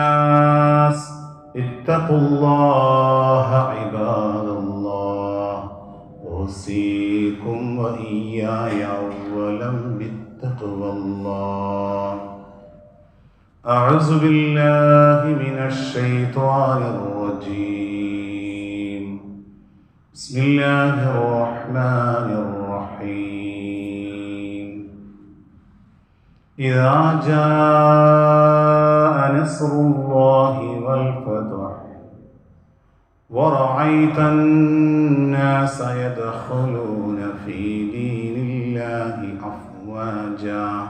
الناس اتقوا الله عباد الله. أوصيكم وإياي أولا بالتقوى الله. أعوذ بالله من الشيطان الرجيم. بسم الله الرحمن الرحيم. إذا جاء نصر الله والفتح. ورأيت الناس يدخلون في دين الله أفواجا.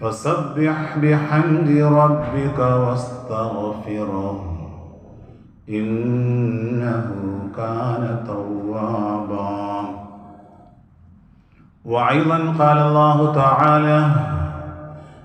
فسبح بحمد ربك واستغفره. إنه كان توابا. وأيضا قال الله تعالى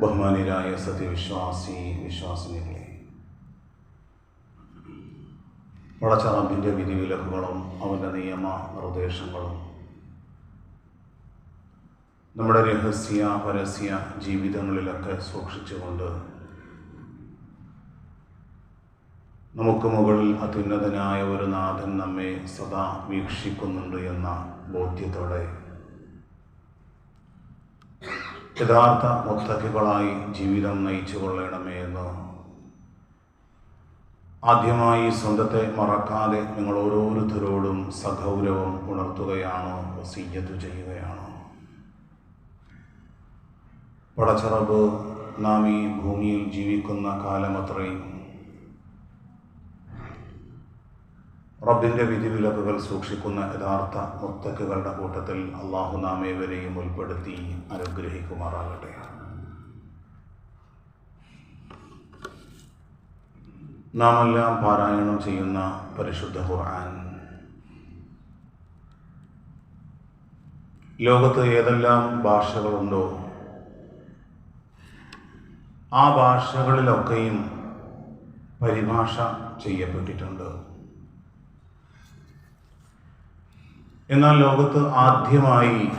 ബഹുമാനിരായ സത്യവിശ്വാസി വിശ്വാസിനികളെ. പടച്ചറബിന്റെ വിധിവിലക്കുകളും അവന്റെ നിയമ നിർദ്ദേശങ്ങളും. നമ്മുടെ രഹസ്യ പരസ്യ ജീവിതങ്ങളിലൊക്കെ സൂക്ഷിച്ചുകൊണ്ട് നമുക്ക് മുകളിൽ അത്യുന്നതനായ ഒരു നാഥൻ നമ്മെ സദാ വീക്ഷിക്കുന്നുണ്ട് എന്ന ബോധ്യത്തോടെ യഥാർത്ഥ മുത്തഫികളായി ജീവിതം നയിച്ചു കൊള്ളണമേ എന്ന്. ആദ്യമായി സ്വന്തത്തെ മറക്കാതെ നിങ്ങൾ ഓരോരുത്തരോടും സഗൗരവം ഉണർത്തുകയാണോ? വസീയത്ത് ചെയ്യുകയാണോ? പടച്ചറബ് നാം ഈ ഭൂമിയിൽ ജീവിക്കുന്ന കാലമത്രയും റബ്ബിന്റെ വിധിവിലക്കുകൾ സൂക്ഷിക്കുന്ന യഥാർത്ഥ മുത്തക്കുകളുടെ കൂട്ടത്തിൽ അള്ളാഹു നാമേവരെയും ഉൾപ്പെടുത്തി അനുഗ്രഹിക്കുമാറാകട്ടെ. നാം എല്ലാം പാരായണം ചെയ്യുന്ന പരിശുദ്ധ ഖുർആൻ. ലോകത്ത് ഏതെല്ലാം ഭാഷകളുണ്ടോ ആ ഭാഷകളിലൊക്കെയും പരിഭാഷ ചെയ്യപ്പെട്ടിട്ടുണ്ട്. എന്നാൽ ലോകത്ത് ആദ്യമായി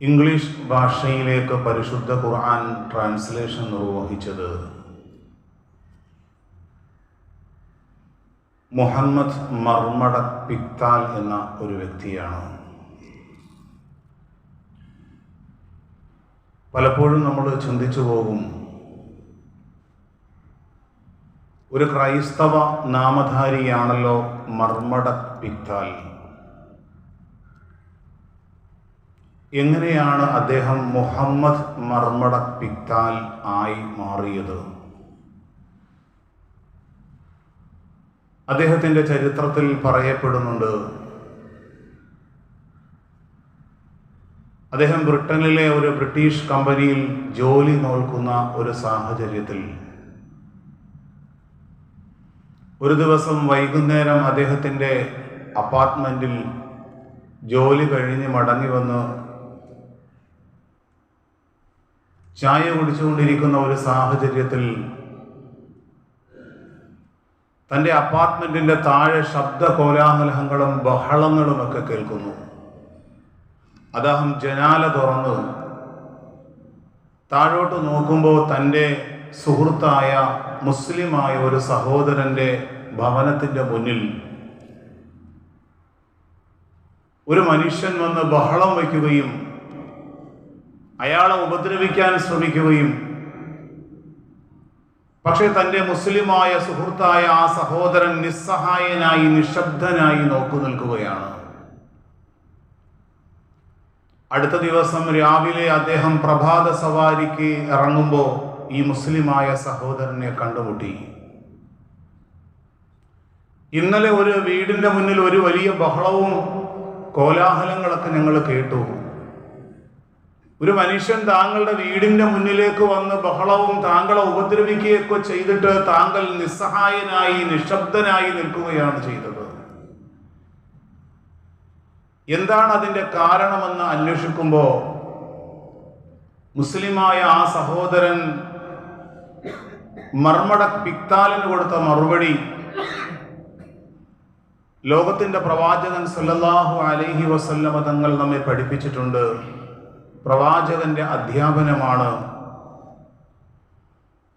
ഇംഗ്ലീഷ് ഭാഷയിലേക്ക് പരിശുദ്ധ ഖുർആൻ ട്രാൻസ്ലേഷൻ നിർവഹിച്ചത് മുഹമ്മദ് മർമട പിക്താൽ എന്ന ഒരു വ്യക്തിയാണ്. പലപ്പോഴും നമ്മൾ ചിന്തിച്ചു പോകും ഒരു ക്രൈസ്തവ നാമധാരിയാണല്ലോ മർമട പിക്താൽ എങ്ങനെയാണ് അദ്ദേഹം മുഹമ്മദ് മർമ്മട പിക്താൽ ആയി മാറിയത്? അദ്ദേഹത്തിന്റെ ചരിത്രത്തിൽ പറയപ്പെടുന്നുണ്ട് അദ്ദേഹം ബ്രിട്ടനിലെ ഒരു ബ്രിട്ടീഷ് കമ്പനിയിൽ ജോലി നോക്കുന്ന ഒരു സാഹചര്യത്തിൽ. ഒരു ദിവസം വൈകുന്നേരം അദ്ദേഹത്തിന്റെ അപ്പാർട്ട്മെന്റിൽ ജോലി കഴിഞ്ഞ് മടങ്ങി വന്ന് ചായ കുടിച്ചുകൊണ്ടിരിക്കുന്ന ഒരു സാഹചര്യത്തിൽ തന്റെ അപ്പാർട്ട്മെന്റിന്റെ താഴെ ശബ്ദ കോലാഹലങ്ങളും ബഹളങ്ങളും ഒക്കെ കേൾക്കുന്നു. അദ്ദേഹം ജനാല തുറന്ന് താഴോട്ട് നോക്കുമ്പോൾ തന്റെ സുഹൃത്തായ മുസ്ലിമായ ഒരു സഹോദരന്റെ ഭവനത്തിന്റെ മുന്നിൽ ഒരു മനുഷ്യൻ വന്ന് ബഹളം വയ്ക്കുകയും അയാളെ ഉപദ്രവിക്കാൻ ശ്രമിക്കുകയും പക്ഷേ തന്റെ മുസ്ലിമായ സുഹൃത്തായ ആ സഹോദരൻ നിസ്സഹായനായി നിശബ്ദനായി നോക്കു നിൽക്കുകയാണ്. അടുത്ത ദിവസം രാവിലെ അദ്ദേഹം പ്രഭാത സവാരിക്ക് ഇറങ്ങുമ്പോൾ ഈ മുസ്ലിമായ സഹോദരനെ കണ്ടുമുട്ടി. ഇന്നലെ ഒരു വീടിന്റെ മുന്നിൽ ഒരു വലിയ ബഹളവും കോലാഹലങ്ങളൊക്കെ ഞങ്ങൾ കേട്ടു. ഒരു മനുഷ്യൻ താങ്കളുടെ വീടിന്റെ മുന്നിലേക്ക് വന്ന് ബഹളവും താങ്കളെ ഉപദ്രവിക്കുകയൊക്കെ ചെയ്തിട്ട് താങ്കൾ നിസ്സഹായനായി നിശബ്ദനായി നിൽക്കുകയാണ് ചെയ്തത്. എന്താണ് അതിന്റെ കാരണമെന്ന് അന്വേഷിക്കുമ്പോൾ മുസ്ലിമായ ആ സഹോദരൻ മർമട പിക്താലിന് കൊടുത്ത മറുപടി ലോകത്തിന്റെ പ്രവാചകൻ സല്ലല്ലാഹു അലൈഹി വസല്ലമ തങ്ങൾ നമ്മെ പഠിപ്പിച്ചിട്ടുണ്ട്. പ്രവാചകന്റെ അധ്യാപനമാണ്.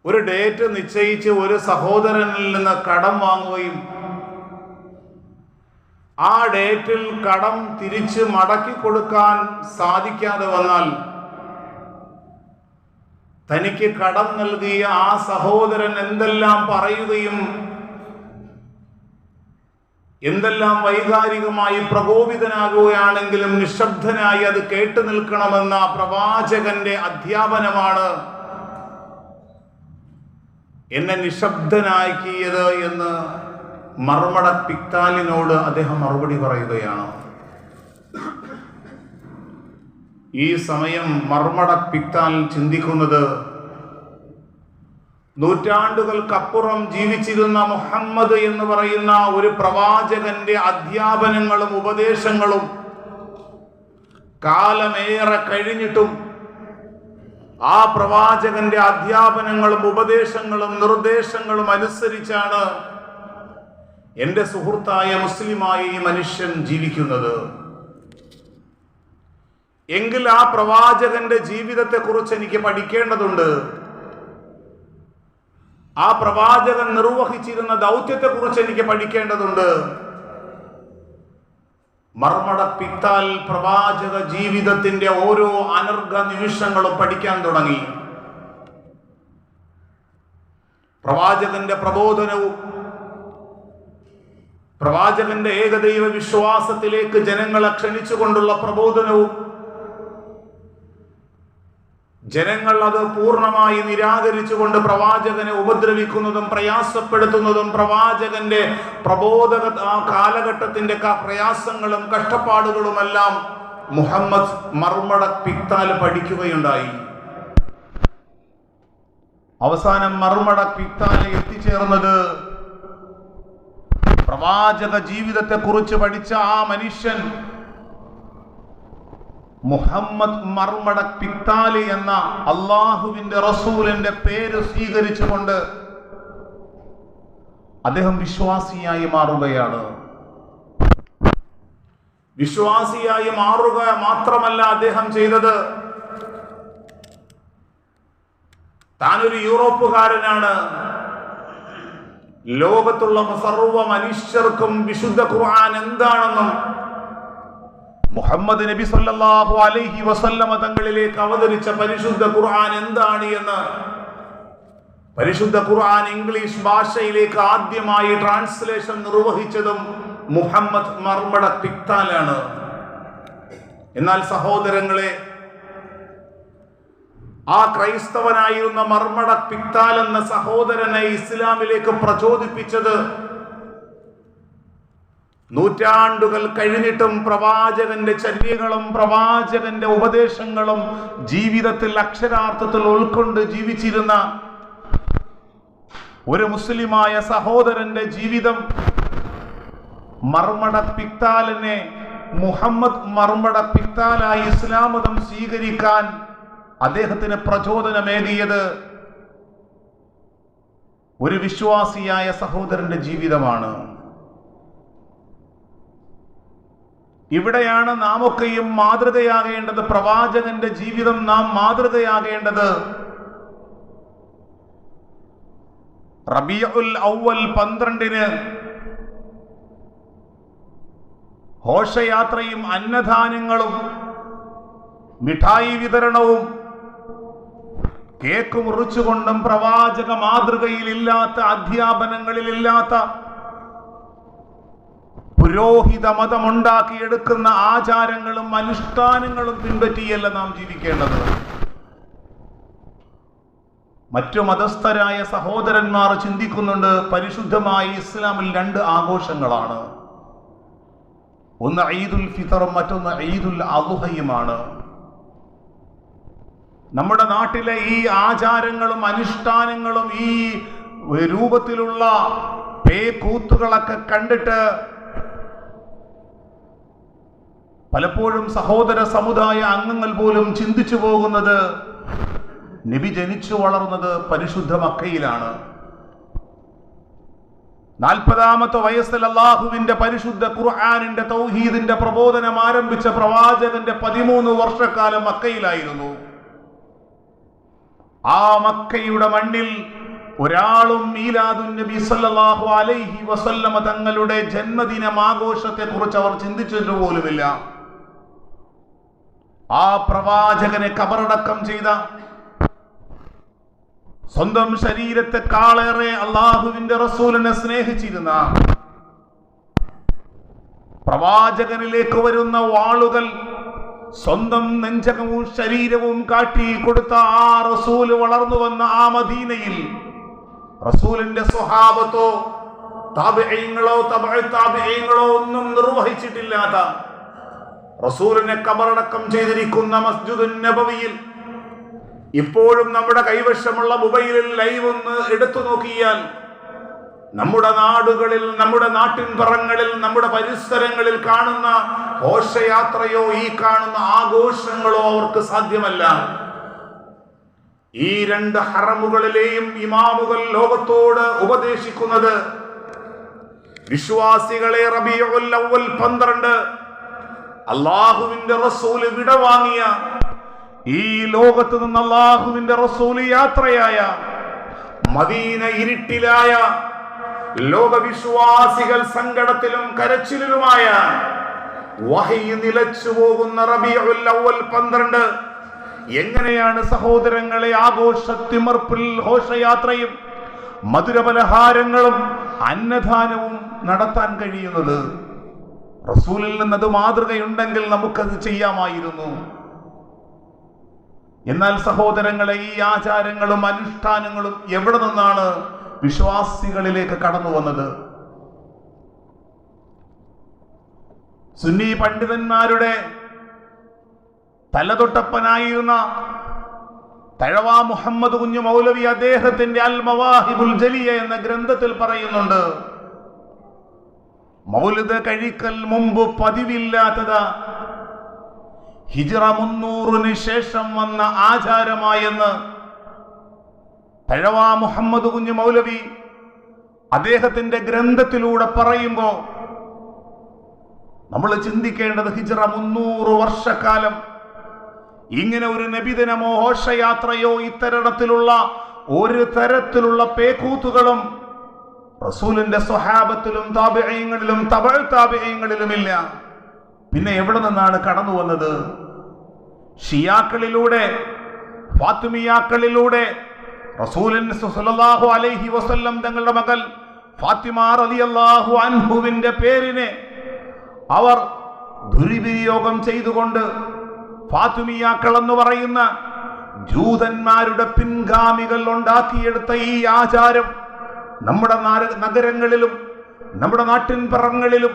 ഒരു ഡേറ്റ് നിശ്ചയിച്ച് ഒരു സഹോദരനിൽ നിന്ന് കടം വാങ്ങുകയും ആ ഡേറ്റിൽ കടം തിരിച്ച് മടക്കി കൊടുക്കാൻ സാധിക്കാതെ വന്നാൽ തനിക്ക് കടം നൽകിയ ആ സഹോദരൻ എന്തെല്ലാം പറയുകയും എന്തെല്ലാം വൈകാരികമായി പ്രകോപിതനാകുകയാണെങ്കിലും നിശബ്ദനായി അത് കേട്ടു നിൽക്കണമെന്ന പ്രവാചകന്റെ അധ്യാപനമാണ് എന്നെ നിശബ്ദനാക്കിയത് എന്ന് മർമട പിക്താലിനോട് അദ്ദേഹം മറുപടി പറയുകയാണ്. ഈ സമയം മർമട പിക്താൽ ചിന്തിക്കുന്നത് നൂറ്റാണ്ടുകൾക്കപ്പുറം ജീവിച്ചിരുന്ന മുഹമ്മദ് എന്ന് പറയുന്ന ഒരു പ്രവാചകന്റെ അധ്യാപനങ്ങളും ഉപദേശങ്ങളും കാലമേറെ കഴിഞ്ഞിട്ടും ആ പ്രവാചകന്റെ അധ്യാപനങ്ങളും ഉപദേശങ്ങളും നിർദ്ദേശങ്ങളും അനുസരിച്ചാണ് എന്റെ സുഹൃത്തായ മുസ്ലിമായ ഈ മനുഷ്യൻ ജീവിക്കുന്നത്. എങ്കിൽ ആ പ്രവാചകന്റെ ജീവിതത്തെക്കുറിച്ച് എനിക്ക് പഠിക്കേണ്ടതുണ്ട്. ആ പ്രവാചകൻ നിർവഹിച്ചിരുന്ന ദൗത്യത്തെക്കുറിച്ച് എനിക്ക് പഠിക്കേണ്ടതുണ്ട്. മർമ്മട പിത്താൽ പ്രവാചക ജീവിതത്തിന്റെ ഓരോ അനർഘ നിമിഷങ്ങളും പഠിക്കാൻ തുടങ്ങി. പ്രവാചകന്റെ പ്രബോധനവും പ്രവാചകന്റെ ഏകദൈവ വിശ്വാസത്തിലേക്ക് ജനങ്ങളെ ക്ഷണിച്ചുകൊണ്ടുള്ള പ്രബോധനവും ജനങ്ങൾ അത് പൂർണമായി നിരാകരിച്ചുകൊണ്ട് പ്രവാചകനെ ഉപദ്രവിക്കുന്നതും പ്രയാസപ്പെടുത്തുന്നതും പ്രവാചകന്റെ പ്രബോധക ആ കാലഘട്ടത്തിന്റെ പ്രയാസങ്ങളും കഷ്ടപ്പാടുകളുമെല്ലാം മുഹമ്മദ് മർമട പിക്താൽ പഠിക്കുകയുണ്ടായി. അവസാനം മർമട പിക്താൽ എത്തിച്ചേർന്നത് പ്രവാചക ജീവിതത്തെ കുറിച്ച് പഠിച്ച ആ മനുഷ്യൻ മുഹമ്മദ് മർമട പിക്താലി എന്ന അള്ളാഹുവിന്റെ റസൂലിന്റെ പേര് സ്വീകരിച്ചുകൊണ്ട് അദ്ദേഹം വിശ്വാസിയായി മാറുകയാണ്. വിശ്വാസിയായി മാറുക മാത്രമല്ല അദ്ദേഹം ചെയ്തത്. താനൊരു യൂറോപ്പുകാരനാണ്. ലോകത്തുള്ള സർവ മനുഷ്യർക്കും വിശുദ്ധ ഖുർആൻ എന്താണെന്നും മുഹമ്മദ് നബി സല്ലല്ലാഹു അലൈഹി വസല്ലമ തങ്ങളിലേക്ക് അവതരിച്ച പരിശുദ്ധ ഖുർആൻ എന്താണ് എന്ന് പരിശുദ്ധ ഖുർആൻ ഇംഗ്ലീഷ് ഭാഷയിലേക്ക് ആദ്യമായി ട്രാൻസ്ലേഷൻ നിർവഹിച്ചതും മുഹമ്മദ് മർമട പിക്താലാണ് എന്നാൽ സഹോദരങ്ങളെ ആ ക്രൈസ്തവനായിരുന്ന മർമട പിക്താൽ എന്ന സഹോദരനെ ഇസ്ലാമിലേക്ക് പ്രചോദിപ്പിച്ചത് നൂറ്റാണ്ടുകൾ കഴിഞ്ഞിട്ടും പ്രവാചകന്റെ ചര്യകളും പ്രവാചകന്റെ ഉപദേശങ്ങളും ജീവിതത്തിൽ അക്ഷരാർത്ഥത്തിൽ ഉൾക്കൊണ്ട് ജീവിച്ചിരുന്ന ഒരു മുസ്ലിമായ സഹോദരന്റെ ജീവിതം മർമ്മട പിക്താലിനെ മുഹമ്മദ് മർമ്മട പിക്താലായി ഇസ്ലാമതം സ്വീകരിക്കാൻ അദ്ദേഹത്തിന് പ്രചോദനമേകിയത് ഒരു വിശ്വാസിയായ സഹോദരന്റെ ജീവിതമാണ്. ഇവിടെയാണ് നാമൊക്കെയും മാതൃകയാകേണ്ടത്. പ്രവാചകന്റെ ജീവിതം നാം മാതൃകയാകേണ്ടത്. റബിയുൽ ഔവൽ പന്ത്രണ്ടിന് ഘോഷയാത്രയും അന്നദാനങ്ങളും മിഠായി വിതരണവും കേക്ക് മുറിച്ചുകൊണ്ടും പ്രവാചക മാതൃകയിലില്ലാത്ത അധ്യാപനങ്ങളിലില്ലാത്ത പുരോഹിത മതമുണ്ടാക്കിയെടുക്കുന്ന ആചാരങ്ങളും അനുഷ്ഠാനങ്ങളും പിൻപറ്റിയല്ല നാം ജീവിക്കേണ്ടത്. മറ്റു മതസ്ഥരായ സഹോദരന്മാർ ചിന്തിക്കുന്നുണ്ട് പരിശുദ്ധമായി ഇസ്ലാമിൽ രണ്ട് ആഘോഷങ്ങളാണ്. ഒന്ന് ഈദുൽ ഫിത്തറും മറ്റൊന്ന് ഈദുൽ അലുഹയുമാണ് നമ്മുടെ നാട്ടിലെ ഈ ആചാരങ്ങളും അനുഷ്ഠാനങ്ങളും ഈ രൂപത്തിലുള്ള പേക്കൂത്തുകളൊക്കെ കണ്ടിട്ട് പലപ്പോഴും സഹോദര സമുദായ അംഗങ്ങൾ പോലും ചിന്തിച്ചു പോകുന്നത് നബി ജനിച്ചു വളർന്നത് പരിശുദ്ധ മക്കയിലാണ്. നാൽപ്പതാമത്തെ വയസ്സിൽ അള്ളാഹുവിന്റെ പരിശുദ്ധ ഖുർആാനിന്റെ തൗഹീദിന്റെ പ്രബോധനം ആരംഭിച്ച പ്രവാചകന്റെ പതിമൂന്ന് വർഷക്കാലം മക്കയിലായിരുന്നു. ആ മക്കയുടെ മണ്ണിൽ ഒരാളും മീലാദുൻ നബി സല്ലല്ലാഹു അലൈഹി വസല്ലമ തങ്ങളുടെ ജന്മദിനം ആഘോഷത്തെ കുറിച്ച് അവർ ചിന്തിച്ചിട്ട് പോലുമില്ല ആ പ്രവാചകനെ കബറടക്കം ചെയ്ത സ്വന്തം ശരീരത്തെ ശരീരത്തെക്കാളേറെ അള്ളാഹുവിന്റെ റസൂലിനെ സ്നേഹിച്ചിരുന്ന പ്രവാചകനിലേക്ക് വരുന്ന വാളുകൾ സ്വന്തം നെഞ്ചകവും ശരീരവും കാട്ടി കൊടുത്ത ആ റസൂൽ വളർന്നു വന്ന ആ മദീനയിൽ റസൂലിന്റെ സ്വഭാവത്തോ താപയങ്ങളോ താപേയങ്ങളോ ഒന്നും നിർവഹിച്ചിട്ടില്ലാത്ത റസൂലിനെ കബറടക്കം ചെയ്തിരിക്കുന്ന മസ്ജിദുൻ നബവിയിൽ ഇപ്പോഴും നമ്മുടെ കൈവശമുള്ള മൊബൈലിൽ ലൈവ് ഒന്ന് എടുത്തു നോക്കിയാൽ നമ്മുടെ നാടുകളിൽ നമ്മുടെ നാട്ടിൻ പറങ്ങളിൽ നമ്മുടെ പരിസരങ്ങളിൽ കാണുന്ന ഘോഷയാത്രയോ ഈ കാണുന്ന ആഘോഷങ്ങളോ അവർക്ക് സാധ്യമല്ല. ഈ രണ്ട് ഹറമുകളിലെയും ഇമാമുകൾ ലോകത്തോട് ഉപദേശിക്കുന്നത് വിശ്വാസികളെ റബിയുൽ പന്ത്രണ്ട് അള്ളാഹുവിന്റെ റസൂൽ വിടവാങ്ങിയ ഈ ലോകത്ത് നിന്ന് അള്ളാഹുവിന്റെ റസൂൽ യാത്രയായ മദീന ഇരുട്ടിലായ ലോകവിശ്വാസികൾ സങ്കടത്തിലും കരച്ചിലുമായ വഹയി നിലച്ചു പോകുന്ന പന്ത്രണ്ട് എങ്ങനെയാണ് സഹോദരങ്ങളെ ആഘോഷത്തിമർപ്പിൽ ഘോഷയാത്രയും മധുരപലഹാരങ്ങളും അന്നദാനവും നടത്താൻ കഴിയുന്നത്? റസൂലിൽ നിന്നത് മാതൃകയുണ്ടെങ്കിൽ നമുക്കത് ചെയ്യാമായിരുന്നു. എന്നാൽ സഹോദരങ്ങളെ ഈ ആചാരങ്ങളും അനുഷ്ഠാനങ്ങളും എവിടെ നിന്നാണ് വിശ്വാസികളിലേക്ക് കടന്നു വന്നത്? സുന്നി പണ്ഡിതന്മാരുടെ തലതൊട്ടപ്പനായിരുന്ന തഴവ മുഹമ്മദ് കുഞ്ഞു മൗലവി അദ്ദേഹത്തിന്റെ അൽ മവാഹിബുൽ ജലിയ എന്ന ഗ്രന്ഥത്തിൽ പറയുന്നുണ്ട് മൗലിദ് കഴിക്കൽ മുമ്പ് പതിവില്ലാത്തത്. ഹിജറ മുന്നൂറിന് ശേഷം വന്ന ആചാരമായെന്ന് തഴവ മുഹമ്മദ് കുഞ്ഞു മൗലവി അദ്ദേഹത്തിന്റെ ഗ്രന്ഥത്തിലൂടെ പറയുമ്പോൾ നമ്മൾ ചിന്തിക്കേണ്ടത് ഹിജറ മുന്നൂറ് വർഷക്കാലം ഇങ്ങനെ ഒരു നബിദിനമോ ഘോഷയാത്രയോ ഇത്തരത്തിലുള്ള ഒരു തരത്തിലുള്ള പേക്കൂത്തുകളും റസൂലിന്റെ സ്വഹാബത്തിലും താപിഴയങ്ങളിലും താപേയങ്ങളിലും ഇല്ല പിന്നെ എവിടെ നിന്നാണ് കടന്നു വന്നത്? ഷിയാക്കളിലൂടെ ഫാത്തിമിയാക്കളിലൂടെ റസൂലിൻ സുസലാഹു അലൈഹി വസല്ലം തങ്ങളുടെ മകൾ ഫാത്തിമ റളിയല്ലാഹു അൻഹുവിന്റെ പേരിനെ അവർ ദുരുപയോഗം ചെയ്തുകൊണ്ട് ഫാത്തുമിയാക്കൾ എന്ന് പറയുന്ന ജൂതന്മാരുടെ പിൻഗാമികൾ ഉണ്ടാക്കിയെടുത്ത ഈ ആചാരം നമ്മുടെ നഗരങ്ങളിലും നമ്മുടെ നാട്ടിൻ പറങ്ങളിലും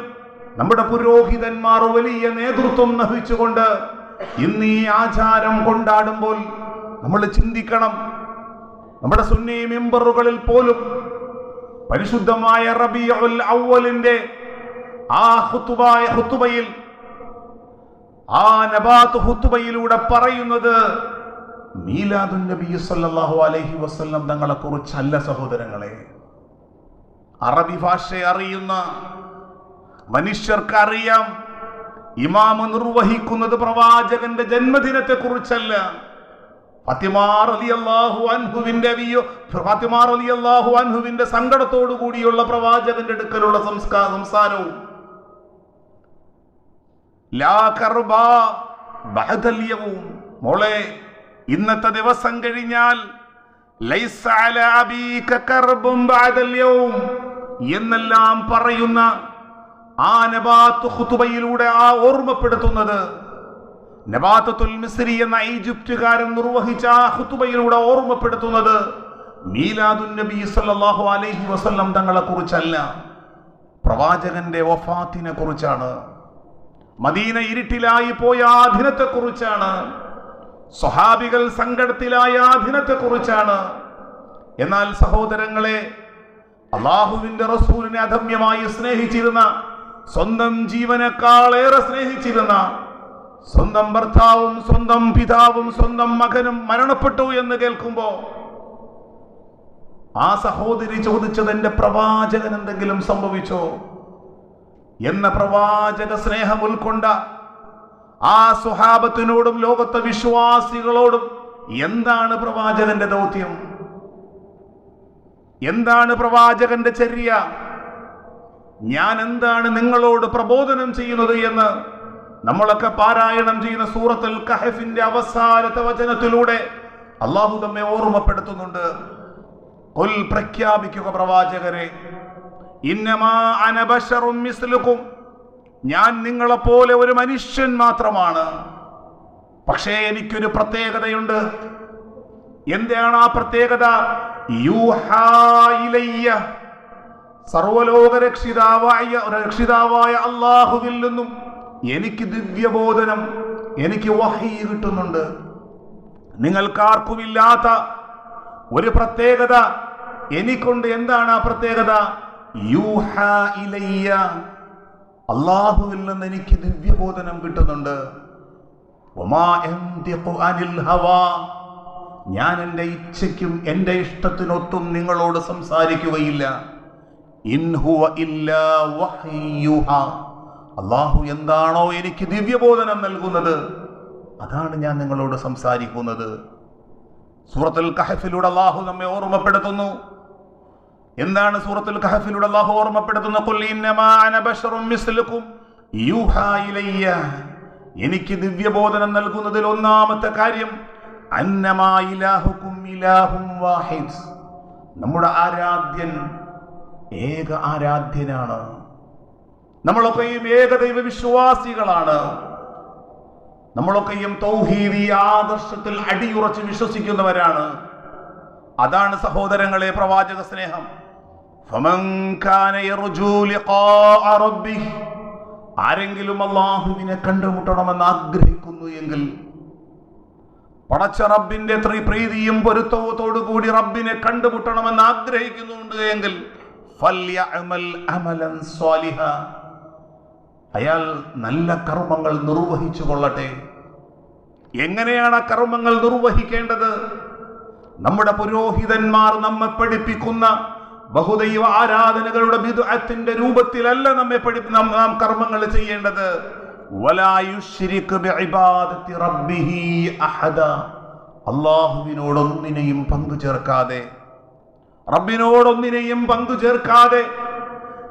നമ്മുടെ പുരോഹിതന്മാർ വലിയ നേതൃത്വം നഹിച്ചുകൊണ്ട് ഇന്ന് ഈ ആചാരം കൊണ്ടാടുമ്പോൾ നമ്മൾ ചിന്തിക്കണം. നമ്മുടെ സുന്നി മെമ്പറുകളിൽ പോലും പരിശുദ്ധമായ റബിയുൽ അവലിന്റെ ആ ഹുത്തുബായ ഹുത്തുബയിൽ ആ നബാത്ത് ഹുത്തുബയിലൂടെ പറയുന്നത് മീലാദുൻ നബി സല്ലല്ലാഹു അലൈഹി വസല്ലം തങ്ങളെ കുറിച്ചല്ല സഹോദരങ്ങളെ. അറബി ഭാഷ അറിയുന്ന മനുഷ്യർക്ക് അറിയാം ഇമാമ നിർവഹിക്കുന്നത് പ്രവാചകന്റെ ജന്മദിനത്തെ കുറിച്ചല്ല അൻഹുവിന്റെ സങ്കടത്തോടു കൂടിയുള്ള പ്രവാചകന്റെ അടുക്കലുള്ള സംസ്കാര സംസാരവും. മോളെ ഇന്നത്തെ ദിവസം കഴിഞ്ഞാൽ ലൈസ കർബും എന്നെല്ലാം പറയുന്ന ആ നബാത്ത് ഖുതുബയിലൂടെ ആ ഓർമ്മപ്പെടുത്തുന്നത്. നബാത്തുൽ മിസ്രി എന്ന ഈജിപ്തുകാരൻ നിർവഹിച്ച ആ ഖുതുബയിലൂടെ ഓർമ്മപ്പെടുത്തുന്നത് മീലാദുൻ നബി സല്ലല്ലാഹു അലൈഹി വസല്ലം തങ്ങളെ കുറിച്ചല്ല പ്രവാചകന്റെ വഫാത്തിനെ കുറിച്ചാണ് മദീന ഇരുട്ടിലായി പോയ ആ ദിനത്തെക്കുറിച്ചാണ്. സ്വഹാബികൾ സങ്കടത്തിലായ ആ ദിനത്തെക്കുറിച്ചാണ്. എന്നാൽ സഹോദരങ്ങളെ അള്ളാഹുവിന്റെ റസൂലിനെ അധമ്യമായി സ്നേഹിച്ചിരുന്ന സ്വന്തം ജീവനേക്കാളേറെ സ്നേഹിച്ചിരുന്ന സ്വന്തം ഭർത്താവും സ്വന്തം പിതാവും സ്വന്തം മകനും മരണപ്പെട്ടു എന്ന് കേൾക്കുമ്പോ ആ സഹോദരി ചോദിച്ചത് എന്റെ പ്രവാചകൻ എന്തെങ്കിലും സംഭവിച്ചോ? എന്ന പ്രവാചക സ്നേഹം ഉൾക്കൊണ്ട ആ സ്വഹാബത്തിനോടും ലോകത്തെ വിശ്വാസികളോടും എന്താണ് പ്രവാചകന്റെ ദൗത്യം? എന്താണ് പ്രവാചകന്റെ ചര്യ? ഞാൻ എന്താണ് നിങ്ങളോട് പ്രബോധനം ചെയ്യുന്നത് എന്ന് നമ്മളൊക്കെ പാരായണം ചെയ്യുന്ന സൂറത്തുൽ കഹഫിന്റെ അവസാനത്തെ വചനത്തിലൂടെ അള്ളാഹു നമ്മെ ഓർമ്മപ്പെടുത്തുന്നുണ്ട്. കൊൽ പ്രഖ്യാപിക്കുക പ്രവാചകരെ. ഇന്നമാ മിസ്ലുക്കും. ഞാൻ നിങ്ങളെപ്പോലെ ഒരു മനുഷ്യൻ മാത്രമാണ്. പക്ഷേ എനിക്കൊരു പ്രത്യേകതയുണ്ട്. എന്താണ് ആ പ്രത്യേകത? യൂഹാ ഇലയ്യ. സർവലോക രക്ഷിതാവായ രക്ഷിതാവായ അള്ളാഹുവിൽ നിന്നും എനിക്ക് ദിവ്യബോധനം എനിക്ക് വഹി കിട്ടുന്നുണ്ട്. നിങ്ങൾക്കാർക്കുമില്ലാത്ത ഒരു പ്രത്യേകത എനിക്കുണ്ട്. എന്താണ് ആ പ്രത്യേകത? യൂഹ ഇലയ്യ. അള്ളാഹുവിൽ നിന്ന് എനിക്ക് ദിവ്യബോധനം കിട്ടുന്നുണ്ട്. യന്തിഖു അനിൽ ഹവാ. ഞാൻ എന്റെ ഇച്ഛയ്ക്കും എന്റെ ഇഷ്ടത്തിനൊത്തും നിങ്ങളോട് സംസാരിക്കുകയില്ല. അള്ളാഹു എന്താണോ എനിക്ക് ദിവ്യബോധനം നൽകുന്നത് അതാണ് ഞാൻ നിങ്ങളോട് സംസാരിക്കുന്നത് സൂറത്തുൽ കഹഫിലൂടെ അള്ളാഹു നമ്മെ ഓർമ്മപ്പെടുത്തുന്നു എന്താണ് സൂറത്തുൽ കഹഫിലൂടെ അള്ളാഹു ഓർമ്മപ്പെടുത്തുന്ന. എനിക്ക് ദിവ്യബോധനം നൽകുന്നതിൽ ഒന്നാമത്തെ കാര്യം വാഹിദ്. നമ്മുടെ ആരാധ്യൻ ഏക ആരാധ്യനാണ്. നമ്മളൊക്കെയും ഏകദൈവ വിശ്വാസികളാണ്. നമ്മളൊക്കെയും തൗഹീദി ആദർശത്തിൽ അടിയുറച്ച് വിശ്വസിക്കുന്നവരാണ്. അതാണ് സഹോദരങ്ങളെ പ്രവാചക സ്നേഹം. ആരെങ്കിലും അള്ളാഹുവിനെ കണ്ടുമുട്ടണമെന്ന് ആഗ്രഹിക്കുന്നു എങ്കിൽ പടച്ച റബ്ബിന്റെ ത്രിപ്രീതിയും പൊരുത്തവത്തോടു കൂടി റബ്ബിനെ കണ്ടുമുട്ടണമെന്ന് ആഗ്രഹിക്കുന്നുണ്ട് എങ്കിൽ അയാൾ നല്ല കർമ്മങ്ങൾ നിർവഹിച്ചു കൊള്ളട്ടെ. എങ്ങനെയാണ് ആ കർമ്മങ്ങൾ നിർവഹിക്കേണ്ടത്? നമ്മുടെ പുരോഹിതന്മാർ നമ്മെ പഠിപ്പിക്കുന്ന ബഹുദൈവ ആരാധനകളുടെ ബിദ്അത്തിന്റെ രൂപത്തിലല്ല നമ്മെ പഠി നാം കർമ്മങ്ങൾ ചെയ്യേണ്ടത്. അള്ളാഹുവിനോടൊന്നിനെയും പങ്കു ചേർക്കാതെ റബ്ബിനോടൊന്നിനെയും പങ്കു ചേർക്കാതെ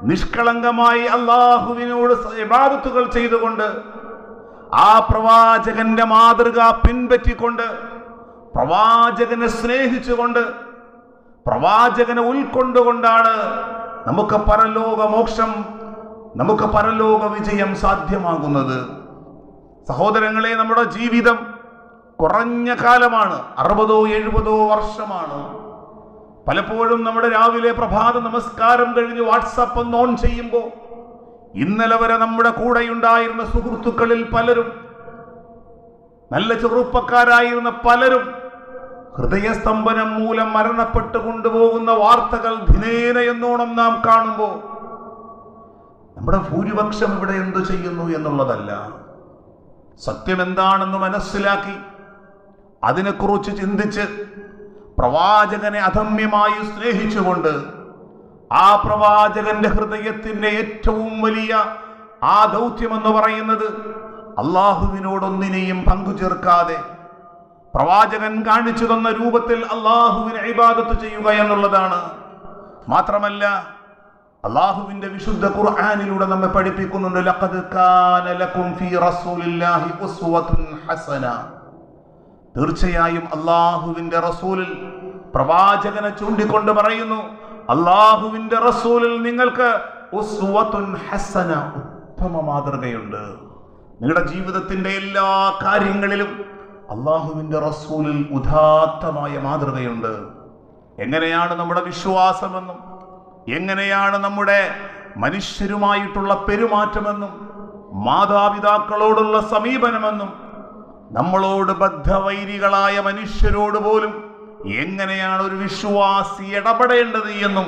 നിഷ്കളങ്കമായി അള്ളാഹുവിനോട് ഇബാദത്തുകൾ ചെയ്തുകൊണ്ട് ആ പ്രവാചകന്റെ മാതൃക പിൻപറ്റിക്കൊണ്ട് പ്രവാചകനെ സ്നേഹിച്ചുകൊണ്ട് പ്രവാചകനെ ഉൾക്കൊണ്ടുകൊണ്ടാണ് നമുക്ക് പരലോക മോക്ഷം നമുക്ക് പരലോക വിജയം സാധ്യമാകുന്നത്. സഹോദരങ്ങളെ നമ്മുടെ ജീവിതം കുറഞ്ഞ കാലമാണ്. അറുപതോ എഴുപതോ വർഷമാണ്. പലപ്പോഴും നമ്മുടെ രാവിലെ പ്രഭാത നമസ്കാരം കഴിഞ്ഞ് വാട്സപ്പ് ഒന്ന് ഓൺ ചെയ്യുമ്പോൾ ഇന്നലെ വരെ നമ്മുടെ കൂടെയുണ്ടായിരുന്ന സുഹൃത്തുക്കളിൽ പലരും നല്ല ചെറുപ്പക്കാരായിരുന്ന പലരും ഹൃദയസ്തംഭനം മൂലം മരണപ്പെട്ടു കൊണ്ടുപോകുന്ന വാർത്തകൾ ദിനേന എന്നോണം നാം കാണുമ്പോൾ നമ്മുടെ ഭൂരിപക്ഷം ഇവിടെ എന്തു ചെയ്യുന്നു എന്നുള്ളതല്ല. സത്യം എന്താണെന്ന് മനസ്സിലാക്കി അതിനെക്കുറിച്ച് ചിന്തിച്ച് പ്രവാചകനെ അധമ്യമായി സ്നേഹിച്ചുകൊണ്ട് ആ പ്രവാചകന്റെ ഹൃദയത്തിന്റെ ഏറ്റവും വലിയ ആ ദൗത്യം എന്ന് പറയുന്നത് അള്ളാഹുവിനോടൊന്നിനെയും പങ്കു ചേർക്കാതെ പ്രവാചകൻ കാണിച്ചു തന്ന രൂപത്തിൽ അള്ളാഹുവിനെ ഇബാദത്ത് ചെയ്യുക എന്നുള്ളതാണ്. മാത്രമല്ല അള്ളാഹുവിന്റെ വിശുദ്ധ ഖുർആാനിലൂടെ നമ്മെ പഠിപ്പിക്കുന്നുണ്ട് ലഖദ് കാന ലക്കും ഫീ റസൂലില്ലാഹി ഉസ്വത്തുൻ ഹസന. തീർച്ചയായും അള്ളാഹുവിന്റെ റസൂലിൽ പ്രവാചകനെ ചൂണ്ടിക്കൊണ്ട് പറയുന്നു അള്ളാഹുവിന്റെ റസൂലിൽ നിങ്ങൾക്ക് ഉസ്വത്തുൻ ഹസന ഉത്തമ മാതൃകയുണ്ട്. നിങ്ങളുടെ ജീവിതത്തിന്റെ എല്ലാ കാര്യങ്ങളിലും അള്ളാഹുവിന്റെ റസൂലിൽ ഉദാത്തമായ മാതൃകയുണ്ട്. എങ്ങനെയാണ് നമ്മുടെ വിശ്വാസമെന്നും എങ്ങനെയാണ് നമ്മുടെ മനുഷ്യരുമായിട്ടുള്ള പെരുമാറ്റമെന്നും മാതാപിതാക്കളോടുള്ള സമീപനമെന്നും നമ്മളോട് ബദ്ധവൈരികളായ മനുഷ്യരോട് പോലും എങ്ങനെയാണ് ഒരു വിശ്വാസി ഇടപെടേണ്ടത് എന്നും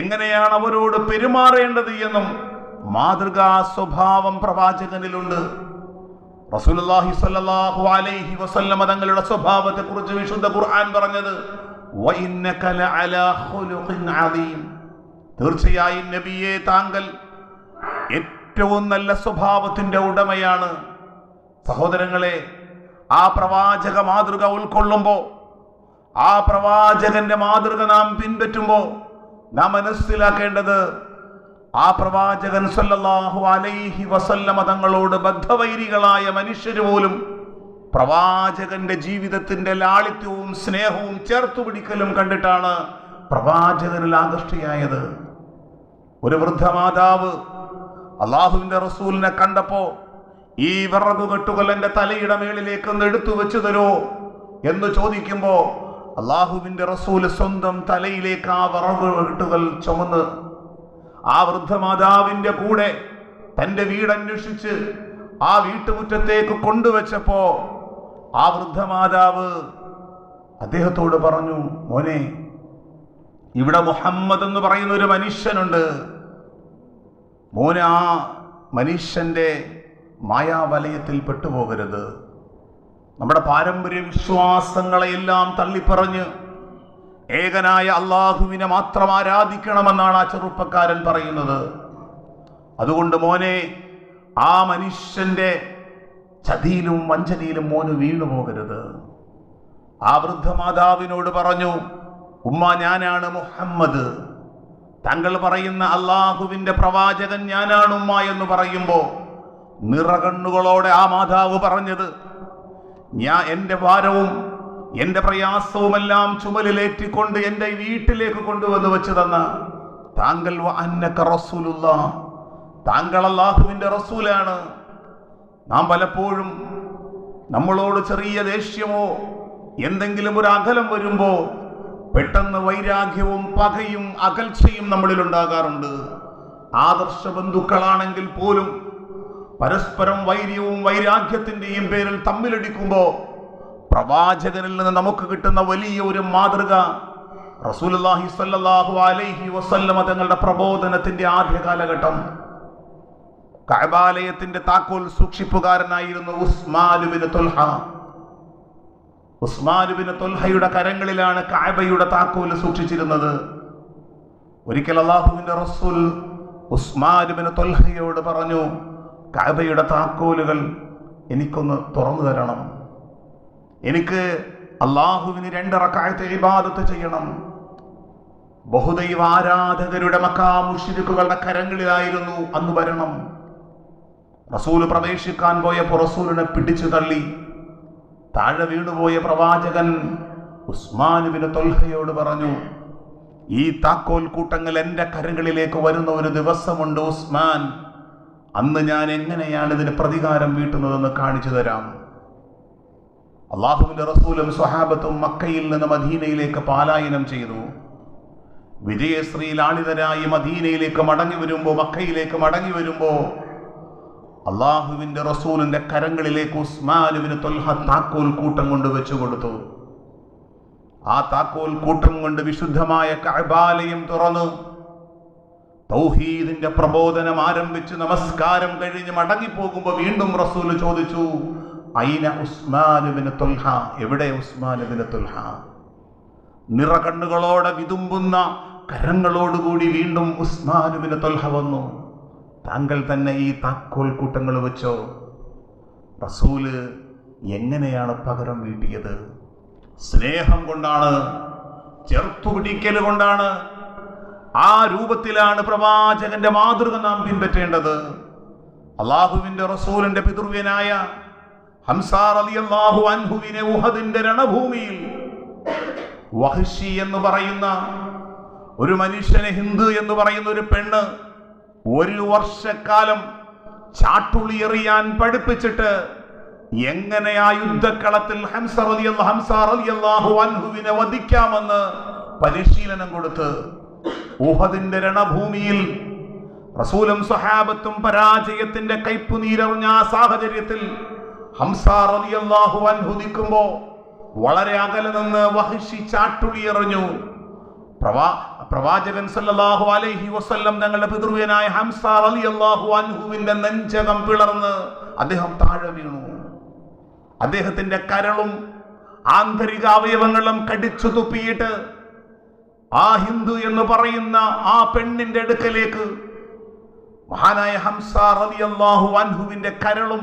എങ്ങനെയാണ് അവരോട് പെരുമാറേണ്ടത് എന്നും മാതൃകാ സ്വഭാവം പ്രവാചകനിലുണ്ട്. റസൂലുള്ളാഹി സ്വല്ലല്ലാഹു അലൈഹി വസല്ലമ തങ്ങളുടെ സ്വഭാവത്തെക്കുറിച്ച് വിശുദ്ധ ഖുർആൻ പറഞ്ഞത് വഇന്നക ലഅലാ ഖുലുഖിൻ അദീം. തീർച്ചയായും നബിയെ താങ്കൾ ഏറ്റവും നല്ല സ്വഭാവത്തിന്റെ ഉടമയാണ്. സഹോദരങ്ങളെ ആ പ്രവാചക മാതൃക ഉൾക്കൊള്ളുമ്പോൾ ആ പ്രവാചകന്റെ മാതൃക നാം പിൻപറ്റുമ്പോ നാം മനസ്സിലാക്കേണ്ടത് ആ പ്രവാചകൻ സല്ലല്ലാഹു അലൈഹി വസല്ലമ തങ്ങളോട് ബദ്ധവൈരികളായ മനുഷ്യർ പോലും പ്രവാചകന്റെ ജീവിതത്തിന്റെ ലാളിത്യവും സ്നേഹവും ചേർത്തു പിടിക്കലും കണ്ടിട്ടാണ് പ്രവാചകനിൽ ആകൃഷ്ടയായത്. ഒരു വൃദ്ധമാതാവ് അള്ളാഹുവിന്റെ റസൂലിനെ കണ്ടപ്പോൾ ഈ വിറക് കെട്ടുകൾ തലയുടെ മേളിലേക്ക് ഒന്ന് എടുത്തു വെച്ചു തരോ? എന്ന് ചോദിക്കുമ്പോൾ അള്ളാഹുവിന്റെ റസൂൽ സ്വന്തം തലയിലേക്ക് ആ വിറക് കെട്ടുകൾ ചുമന്ന് ആ വൃദ്ധമാതാവിന്റെ കൂടെ തന്റെ വീടന്വേഷിച്ച് ആ വീട്ടുമുറ്റത്തേക്ക് കൊണ്ടുവച്ചപ്പോ ആ വൃദ്ധമാതാവ് അദ്ദേഹത്തോട് പറഞ്ഞു മോനെ ഇവിടെ മുഹമ്മദ് എന്ന് പറയുന്ന ഒരു മനുഷ്യനുണ്ട്. മോനെ ആ മനുഷ്യന്റെ മായാവലയത്തിൽ പെട്ടുപോകരുത്. നമ്മുടെ പാരമ്പര്യ വിശ്വാസങ്ങളെയെല്ലാം തള്ളിപ്പറഞ്ഞ് ഏകനായ അള്ളാഹുവിനെ മാത്രം ആരാധിക്കണമെന്നാണ് ആ ചെറുപ്പക്കാരൻ പറയുന്നത്. അതുകൊണ്ട് മോനെ ആ മനുഷ്യന്റെ ചതിയിലും വഞ്ചനയിലും മോന് വീണു പോകരുത് ആ വൃദ്ധമാതാവിനോട് പറഞ്ഞു ഉമ്മ ഞാനാണ് മുഹമ്മദ്. താങ്കൾ പറയുന്ന അള്ളാഹുവിന്റെ പ്രവാചകൻ ഞാനാണ് ഉമ്മ എന്ന് പറയുമ്പോൾ നിറകണ്ണുകളോടെ ആ മാതാവ് പറഞ്ഞത് ഞാൻ എന്റെ ഭാരവും എന്റെ പ്രയാസവുമെല്ലാം ചുമലിലേറ്റിക്കൊണ്ട് എന്റെ വീട്ടിലേക്ക് കൊണ്ടുവന്ന് വെച്ച് തന്ന താങ്കൾ വ അന്നക റസൂലുള്ള. താങ്കൾ അള്ളാഹുവിന്റെ റസൂലാണ്. നാം പലപ്പോഴും നമ്മളോട് ചെറിയ ദേഷ്യമോ എന്തെങ്കിലും ഒരു അകലം വരുമ്പോ പെട്ടെന്ന് വൈരാഗ്യവും പകയും അകൽച്ചയും നമ്മളിൽ ഉണ്ടാകാറുണ്ട് ആദർശ ബന്ധുക്കളാണെങ്കിൽ പോലും പരസ്പരം വൈര്യവും വൈരാഗ്യത്തിന്റെയും പേരിൽ തമ്മിലടിക്കുമ്പോൾ പ്രവാചകനിൽ നിന്ന് നമുക്ക് കിട്ടുന്ന വലിയ ഒരു മാതൃക റസൂലുള്ളാഹി സ്വല്ലല്ലാഹു അലൈഹി വസല്ലമ തങ്ങളുടെ പ്രബോധനത്തിന്റെ ആദ്യ കാലഘട്ടം. കഅബാലയത്തിന്റെ താക്കോൽ സൂക്ഷിപ്പുകാരനായിരുന്നു ഉസ്മാനുബിന് തൊൽഹ. ഉസ്മാനുബിന് തൊൽഹയുടെ കരങ്ങളിലാണ് കായബയുടെ താക്കോൽ സൂക്ഷിച്ചിരുന്നത്. ഒരിക്കൽ അള്ളാഹുവിന്റെ റസൂൽ ഉസ്മാനുബിന് തൊൽഹയോട് പറഞ്ഞു കായബയുടെ താക്കോലുകൾ എനിക്കൊന്ന് തുറന്നു തരണം. എനിക്ക് അള്ളാഹുവിന് രണ്ടിറക്കായത്തെ ഇബാദത്ത് ചെയ്യണം. ബഹുദൈവ ആരാധകരുടെ മക്കാമുഷിരുക്കുകളുടെ കരങ്ങളിലായിരുന്നു അന്ന് വരണം റസൂൽ പ്രവേശിക്കാൻ പോയപ്പോൾ റസൂലിനെ പിടിച്ചു തള്ളി. താഴെ വീണുപോയ പ്രവാചകൻ ഉസ്മാനുബിന് തൊൽഹയോട് പറഞ്ഞു ഈ താക്കോൽ കൂട്ടങ്ങൾ എന്റെ കരങ്ങളിലേക്ക് വരുന്ന ഒരു ദിവസമുണ്ട് ഉസ്മാൻ. അന്ന് ഞാൻ എങ്ങനെയാണ് ഇതിന് പ്രതികാരം വീട്ടുന്നതെന്ന് കാണിച്ചു തരാം. അള്ളാഹുവിന്റെ റസൂലും സ്വഹാബത്തും മക്കയിൽ നിന്ന് മദീനയിലേക്ക് പാലായനം ചെയ്തു. വിജയശ്രീ ലാളിതരായി മദീനയിലേക്ക് മടങ്ങി വരുമ്പോ മക്കയിലേക്ക് മടങ്ങി വരുമ്പോ അള്ളാഹുവിന്റെ റസൂലിന്റെ കരങ്ങളിലേക്ക് ഉസ്മാനുവിന് തൊൽഹ താക്കോൽ കൂട്ടം കൊണ്ട് വെച്ചു കൊടുത്തു. ആ താക്കോൽ കൂട്ടം കൊണ്ട് വിശുദ്ധമായ കഅബാലയം തുറന്നു. തൗഹീദിന്റെ പ്രബോധനം ആരംഭിച്ച് നമസ്കാരം കഴിഞ്ഞ് മടങ്ങിപ്പോകുമ്പോൾ വീണ്ടും റസൂൽ ചോദിച്ചു ഐന ഉസ്മാനുബിന് തൊൽഹ? എവിടെ ഉസ്മാനുബിന് തൊൽഹ? നിറകണ്ണുകളോടെ വിതുമ്പുന്ന കരങ്ങളോടുകൂടി വീണ്ടും ഉസ്മാനുബിന് തൊൽഹ വന്നു. താങ്കൾ തന്നെ ഈ താക്കോൽ കൂട്ടങ്ങൾ വെച്ചോ? റസൂൽ എങ്ങനെയാണ് പകരം വീട്ടിയത്? സ്നേഹം കൊണ്ടാണ്? ചെറുത്തുപിടിക്കൽ കൊണ്ടാണ്? ആ രൂപത്തിലാണ് പ്രവാചകന്റെ മാതൃക നാം പിൻപറ്റേണ്ടത്. അള്ളാഹുവിന്റെ റസൂലിന്റെ പിതൃവ്യനായ ഹംസാർ അലി അള്ളാഹു അൻഹുവിനെ ഉഹദിന്റെ രണഭൂമിയിൽ വഹിഷി എന്ന് പറയുന്ന ഒരു മനുഷ്യനെ ഹിന്ദു എന്ന് പറയുന്ന ഒരു പെണ്ണ് ഒരു വർഷക്കാലം ചാട്ടുളി എറിയാൻ പഠിപ്പിച്ചിട്ട് എങ്ങനെ ആ യുദ്ധക്കളത്തിൽ ഹംസർ ഹംസാർ അൻഹുവിനെ വധിക്കാമെന്ന് പരിശീലനം കൊടുത്ത് ഉഹദിന്റെ രണഭൂമിയിൽ റസൂലും സഹാബത്തും പരാജയത്തിന്റെ കൈപ്പുനീരറിഞ്ഞ ആ സാഹചര്യത്തിൽ ഹംസ റളിയല്ലാഹു അൻഹു നിൽക്കുമ്പോ വളരെ അകലെ നിന്ന് വഹിഷി ചാട്ടുളി എറിഞ്ഞു പ്രവാ പ്രവാചകൻ സല്ലല്ലാഹു അലൈഹി വസല്ലം തങ്ങളുടെ പിതൃവ്യനായ ഹംസ റളിയല്ലാഹു അൻഹുവിന്റെ നെഞ്ചകം പിളർന്ന് അദ്ദേഹം താഴെ വീണു. അദ്ദേഹത്തിന്റെ കരളും ആന്തരിക അവയവങ്ങളും കടിച്ചു തുപ്പിയിട്ട് ആ ഹിന്ദു എന്ന് പറയുന്ന ആ പെണ്ണിന്റെ അടുക്കലേക്ക് മഹാനായ ഹംസ അള്ളാഹു അൻഹുവിന്റെ കരളും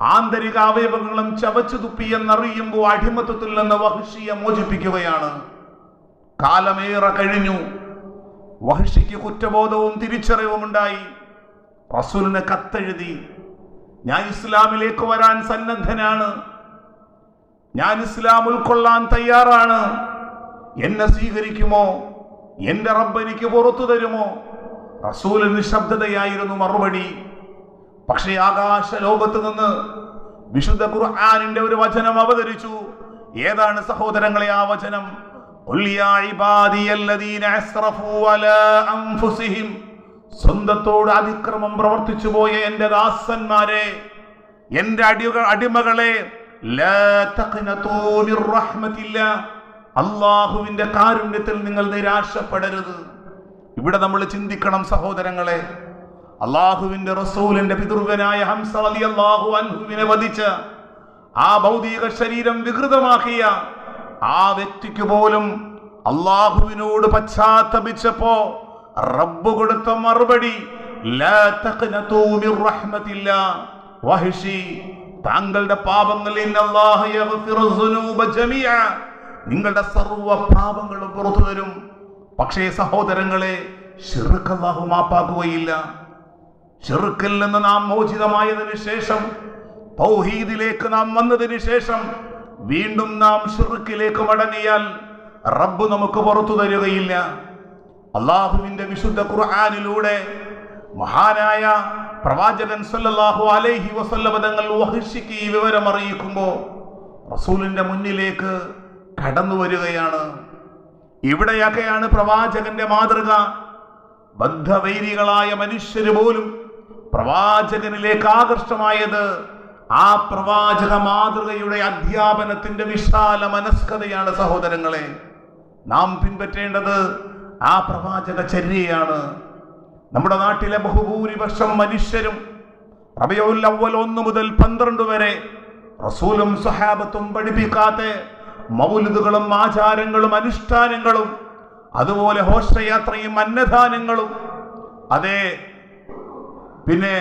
ആന്തരിക അവയവങ്ങളും ചവച്ചു തുപ്പിയെന്നറിയുമ്പോൾ അടിമത്തത്തിൽ നിന്ന് വഹിഷിയെ മോചിപ്പിക്കുകയാണ്. കാലമേറെ കഴിഞ്ഞു. വഹിഷിക്ക് കുറ്റബോധവും തിരിച്ചറിവും ഉണ്ടായി റസൂലിന് കത്തെഴുതി ഞാൻ ഇസ്ലാമിലേക്ക് വരാൻ സന്നദ്ധനാണ്. ഞാൻ ഇസ്ലാം ഉൾക്കൊള്ളാൻ തയ്യാറാണ്. എന്നെ സ്വീകരിക്കുമോ? എന്റെ റബ്ബ് എനിക്ക് പുറത്തു തരുമോ? റസൂൽ നിശബ്ദതയായിരുന്നു മറുപടി. പക്ഷേ ആകാശ ലോകത്ത് നിന്ന് വിശുദ്ധ ഖുർആാനിന്റെ ഒരു വചനം അവതരിച്ചു. ഏതാണ് സഹോദരങ്ങളെ ആ വചനം? "ഖുൽ യാ ഇബാദിയല്ലദീന അസ്റഫൂ അലാ സ്വന്തത്തോട് അതിക്രമം പ്രവർത്തിച്ചു പോയ എന്റെ ദാസന്മാരെ എന്റെ അടികൾ അടിമകളെ. അള്ളാഹുവിന്റെ കാരുണ്യത്തിൽ നിങ്ങൾ നിരാശപ്പെടരുത് ഇവിടെ നമ്മൾ ചിന്തിക്കണം സഹോദരങ്ങളെ അള്ളാഹുവിന്റെ റസൂലിന്റെ പിതൃവനായ ഹംസ അള്ളാഹു അൻഹുവിനെ വധിച്ച ആ ഭൗതിക ശരീരം വികൃതമാക്കിയ ആ വ്യക്തിക്ക് പോലും അള്ളാഹുവിനോട് പശ്ചാത്തപിച്ചപ്പോ റബ്ബ് കൊടുത്ത മറുപടി താങ്കളുടെ പാപങ്ങൾ. നിങ്ങളുടെ സർവ പാപങ്ങളും പുറത്തു തരും പക്ഷേ സഹോദരങ്ങളെ അല്ലാഹു മാപ്പാക്കുകയില്ല ഷിർക്കിൽ നിന്ന് നാം മോചിതമായതിനു ശേഷം പൗഹീദിലേക്ക് നാം വന്നതിന് ശേഷം വീണ്ടും നാം ഷിർക്കിലേക്ക് മടങ്ങിയാൽ റബ്ബ് നമുക്ക് പുറത്തു തരികയില്ല. അള്ളാഹുവിന്റെ വിശുദ്ധ ഖുർആാനിലൂടെ മഹാനായ പ്രവാചകൻ സല്ലല്ലാഹു അലൈഹി വസല്ലമ തങ്ങൾ വഹിഷിക്ക് ഈ വിവരം അറിയിക്കുമ്പോൾ റസൂലിന്റെ മുന്നിലേക്ക് കടന്നു വരികയാണ്. ഇവിടെയൊക്കെയാണ് പ്രവാചകന്റെ മാതൃക. ബദ്ധവൈരികളായ മനുഷ്യര് പോലും പ്രവാചകനിലേക്ക് ആകർഷമായത് ആ പ്രവാചക മാതൃകയുടെ അധ്യാപനത്തിന്റെ വിശാല മനസ്കതയാണ് സഹോദരങ്ങളെ നാം പിൻപറ്റേണ്ടത് ആ പ്രവാചക ചര്യയാണ്. നമ്മുടെ നാട്ടിലെ ബഹുഭൂരിപക്ഷം മനുഷ്യരും റബിയുൽ അവ്വൽ ഒന്ന് മുതൽ പന്ത്രണ്ട് വരെ റസൂലും സഹാബത്തും പഠിപ്പിക്കാത്ത മൗലിദുകളും ആചാരങ്ങളും അനുഷ്ഠാനങ്ങളും അതുപോലെ ഹോസ്റ്റയാത്രയും അന്നദാനങ്ങളും അതെ പിന്നെ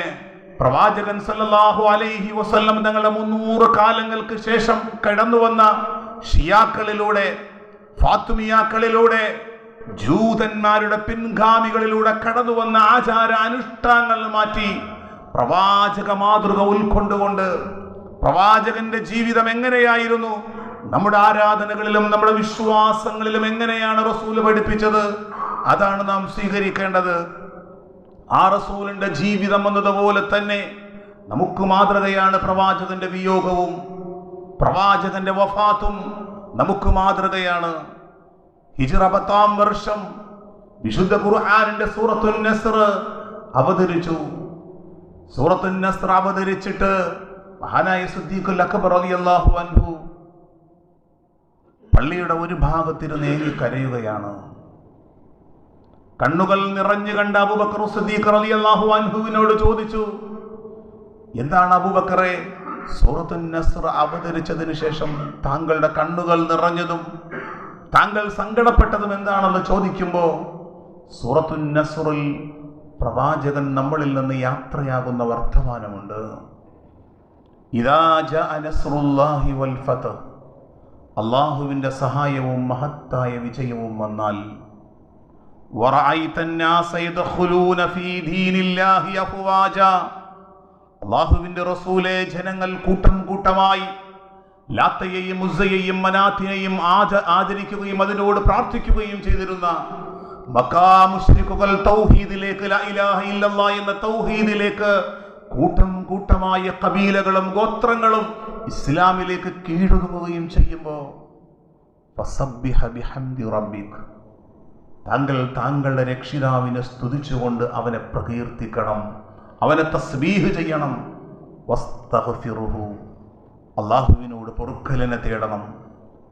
പ്രവാചകൻ സല്ലാഹു അലൈഹി വസ്ല്ലം തങ്ങളുടെ മുന്നൂറ് കാലങ്ങൾക്ക് ശേഷം കടന്നു വന്ന ഷിയാക്കളിലൂടെ ഫാത്തുമിയാക്കളിലൂടെ ജൂതന്മാരുടെ പിൻഗാമികളിലൂടെ കടന്നു വന്ന ആചാര അനുഷ്ഠാനങ്ങൾ മാറ്റി പ്രവാചക മാതൃക ഉൾക്കൊണ്ടുകൊണ്ട് പ്രവാചകന്റെ ജീവിതം എങ്ങനെയായിരുന്നു? നമ്മുടെ ആരാധനകളിലും നമ്മുടെ വിശ്വാസങ്ങളിലും എങ്ങനെയാണ് റസൂൽ പഠിപ്പിച്ചത്? അതാണ് നാം സ്വീകരിക്കേണ്ടത്. ആ റസൂലിന്റെ ജീവിതം എന്നതുപോലെ തന്നെ നമുക്ക് മാതൃകയാണ് പ്രവാചകന്റെ വിയോഗവും പ്രവാചകന്റെ വഫാത്തും നമുക്ക് മാതൃകയാണ്. ഹിജ്റ പത്താം വർഷം വിശുദ്ധ ഖുർആാനിന്റെ സൂറത്തുൽ നസർ അവതരിച്ചു. സൂറത്തുൽ നസർ അവതരിച്ചിട്ട് മഹാനായ സുദ്ദീഖുൽ അക്ബർ റളിയല്ലാഹു അൻഹു പള്ളിയുടെ ഒരു ഭാഗത്തിരുന്ന് ഏങ്ങി കരയുകയാണ്. കണ്ണുകൾ നിറഞ്ഞു കണ്ട അബൂബക്കർ സിദ്ദീഖ് റളിയല്ലാഹു അൻഹുവിനോട് ചോദിച്ചു എന്താണ് അബുബക്കറെ? സൂറത്തുൻ നസ്ർ അവതരിച്ചതിന് ശേഷം താങ്കളുടെ കണ്ണുകൾ നിറഞ്ഞതും താങ്കൾ സങ്കടപ്പെട്ടതും എന്താണെന്ന് ചോദിക്കുമ്പോൾ സൂറത്തു നസ്റിൽ പ്രവാചകൻ നമ്മളിൽ നിന്ന് യാത്രയാകുന്ന വർത്തമാനമുണ്ട്. നസ്റുല്ലാഹി വൽ അള്ളാഹുവിന്റെ സഹായവും മഹത്തായ വിജയവും വന്നാൽ ورأيت الناس يدخلون في دين الله أفواجا അള്ളാഹുവിന്റെ റസൂലെ ജനങ്ങൾ കൂട്ടം കൂട്ടമായി ലാത്തയെയും മുസയെയും മനാത്തിനെയും ആച ആചരിക്കുകയും അതിനോട് പ്രാർത്ഥിക്കുകയും ചെയ്തിരുന്ന മക്കാ മുശ്രിക്കുകൾ തൗഹീദിലേക്ക് ലാ ഇലാഹ ഇല്ലല്ലാ എന്ന തൗഹീദിലേക്ക് കൂട്ടം കൂട്ടമായ കബീലകളും ഗോത്രങ്ങളും ഇസ്ലാമിലേക്ക് കീഴൊതുങ്ങുകയും ചെയ്യുമ്പോൾ ഫസബ്ബിഹ ബിഹംദി റബ്ബിക് താങ്കൾ താങ്കളുടെ രക്ഷിതാവിനെ സ്തുതിച്ചുകൊണ്ട് അവനെ പ്രകീർത്തിക്കണം. അവനെ തസ്ബീഹ് ചെയ്യണം. അള്ളാഹുവിനോട് പൊറുക്കലിനെ തേടണം.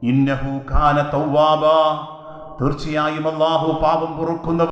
ഇന്നഹു ഖാന തൗവാബ. തീർച്ചയായും അള്ളാഹു പാപം പൊറുക്കുന്ന